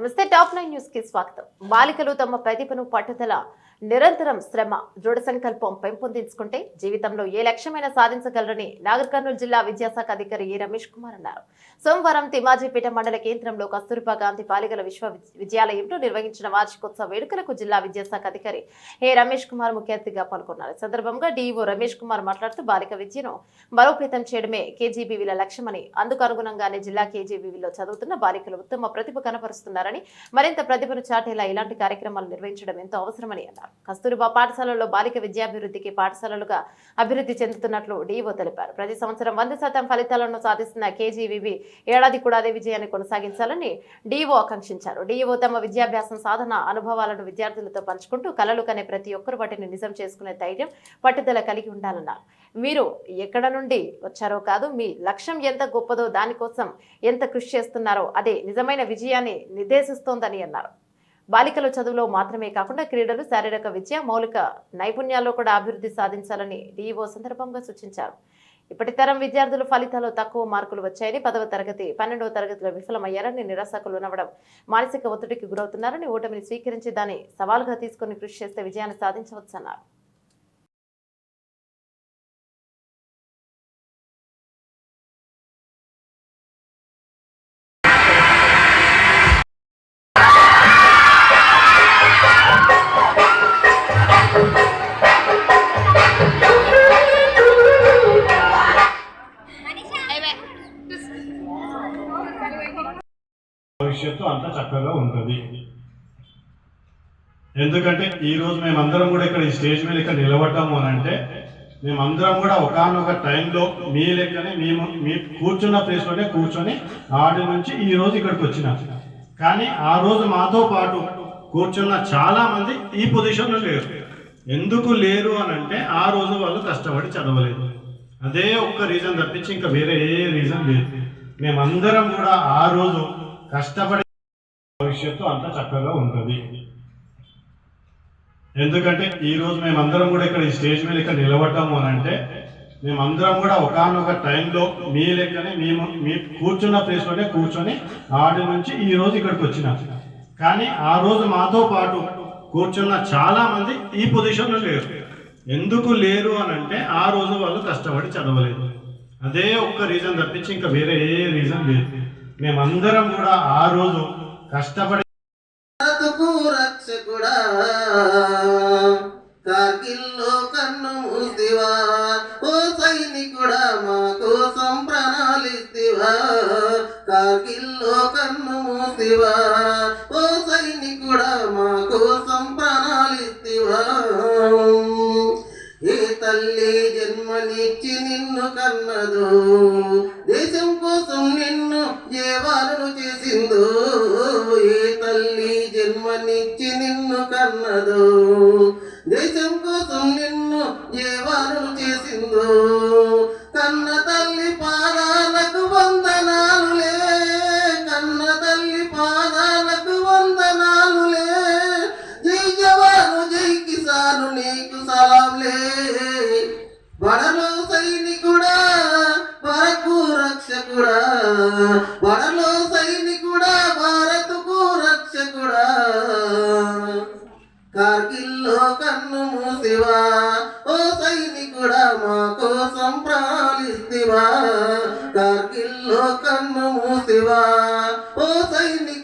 నమస్తే top nine న్యూస్కి స్వాగతం. బాలికలు తమ ప్రతిభను పట్టుదల నిరంతరం శ్రమ దృఢ సంకల్పం పెంపొందించుకుంటే జీవితంలో ఏ లక్ష్యమైనా సాధించగలరని నాగర్ కర్నూలు జిల్లా విద్యాశాఖ అధికారి ఏ రమేష్ కుమార్ అన్నారు. సోమవారం తిమాజీపేట మండల కేంద్రంలో కస్తూరిబా గాంధీ బాలికల విశ్వ విద్యాలయంలో నిర్వహించిన వార్షికోత్సవ వేడుకలకు జిల్లా విద్యాశాఖ అధికారి ఏ రమేష్ కుమార్ ముఖ్య అతిథిగా పాల్గొన్నారు. సందర్భంగా డీఈఓ రమేష్ కుమార్ మాట్లాడుతూ బాలిక విద్యను బలోపేతం చేయడమే కేజీబీవీల లక్ష్యమని అందుకు అనుగుణంగానే జిల్లా కేజీబీవీలో చదువుతున్న బాలికలు ఉత్తమ ప్రతిభ కనపరుస్తున్నారని మరింత ప్రతిభను చాటేలా ఇలాంటి కార్యక్రమాలు నిర్వహించడం ఎంతో అవసరమని అన్నారు. కస్తూరిబా పాఠశాలల్లో బాలిక విద్యాభివృద్ధికి పాఠశాలలుగా అభివృద్ధి చెందుతున్నట్లు డీఓ తెలిపారు. ప్రతి సంవత్సరం వంద శాతం ఫలితాలను సాధిస్తున్న కేజీవీబీ ఏడాది కూడా అదే విజయాన్ని కొనసాగించాలని డీఓ ఆకాంక్షించారు. డీఓ తమ విద్యాభ్యాసం సాధన అనుభవాలను విద్యార్థులతో పంచుకుంటూ కలలు కనే ప్రతి ఒక్కరు వాటిని నిజం చేసుకునే ధైర్యం పట్టుదల కలిగి ఉండాలన్నారు. మీరు ఎక్కడ నుండి వచ్చారో కాదు మీ లక్ష్యం ఎంత గొప్పదో దానికోసం ఎంత కృషి చేస్తున్నారో అదే నిజమైన విజయాన్ని నిర్దేశిస్తోందని అన్నారు. బాలికల చదువులో మాత్రమే కాకుండా క్రీడలు శారీరక విద్య మౌలిక నైపుణ్యాల్లో కూడా అభివృద్ధి సాధించాలని డిఈఓ సందర్భంగా సూచించారు. ఇప్పటి తరం విద్యార్థులు ఫలితాల్లో తక్కువ మార్కులు వచ్చాయని పదవ తరగతి పన్నెండవ తరగతిలో విఫలమయ్యారని నిరాశకులు నవ్వడం మానసిక ఒత్తిడికి గురవుతున్నారని ఓటమిని స్వీకరించి దాన్ని సవాలుగా తీసుకుని కృషి చేస్తే విజయాన్ని సాధించవచ్చన్నారు. చక్కగా ఉంటుంది. ఎందుకంటే ఈ రోజు మేమందరం కూడా ఇక్కడ ఈ స్టేజ్ మీద ఇక్కడ నిలబడ్డాము అని అంటే మేమందరం కూడా ఒకనొక టైంలో మీ లెక్కనే మేము మీ కూర్చున్న ప్లేస్లోనే కూర్చొని ఆడి నుంచి ఈ రోజు ఇక్కడికి వచ్చిన. కానీ ఆ రోజు మాతో పాటు కూర్చున్న చాలా మంది ఈ పొజిషన్లో లేరు. ఎందుకు లేరు అని అంటే ఆ రోజు వాళ్ళు కష్టపడి చదవలేదు. అదే ఒక్క రీజన్ తప్పించి ఇంకా వేరే ఏ రీజన్ లేదు. మేమందరం కూడా ఆ రోజు కష్టపడి భవిష్యత్తు అంత చక్కగా ఉంటుంది. ఎందుకంటే ఈరోజు మేమందరం కూడా ఇక్కడ ఈ స్టేజ్ మీద ఇక్కడ నిలబడ్డాము అని అంటే మేమందరం కూడా ఒకనొక టైంలో మీ లెక్కనే మేము మీ కూర్చున్న ప్లేస్లోనే కూర్చొని ఆడి నుంచి ఈ రోజు ఇక్కడికి వచ్చిన. కానీ ఆ రోజు మాతో పాటు కూర్చున్న చాలా మంది ఈ పొజిషన్లో లేరు. ఎందుకు లేరు అని అంటే ఆ రోజు వాళ్ళు కష్టపడి చదవలేదు. అదే ఒక్క రీజన్ తప్పించి ఇంకా వేరే ఏ రీజన్ లేదు. మేమందరం కూడా ఆ రోజు కష్టపడి బ్రతుకు రక్షకుడా కార్గిల్లో కన్ను మూసివా ఓ సైనికుడా మా కోసం ప్రణాళిస్తివా కార్గిల్లో కన్ను మూసివా ఓ సైనికుడా మా కోసం ప్రణాళిస్తివా ఏ తల్లి జన్మనిచ్చి నిన్ను కన్నదు దేశం కోసం నిన్ను జీవాలను చేసిందో తల్లి జన్మనిచ్చి నిన్ను కన్నదో దేశం కోసం నిన్ను జీవనం చేసిందో. కన్న తల్లి పాదాలకు వందనాలులే కన్న తల్లి పాదాలకు వందనాలులే జై జవాను జై కిసాను నీకు సలాంలే బడలో సైనికుడా వరకు రక్షకుడా బడలో కార్గిల్లో కన్ను మూసివా ఓ సైనికుడా మా కోసం ప్రాణిస్తివా కార్గిల్లో కన్ను మూసివా ఓ సైనిక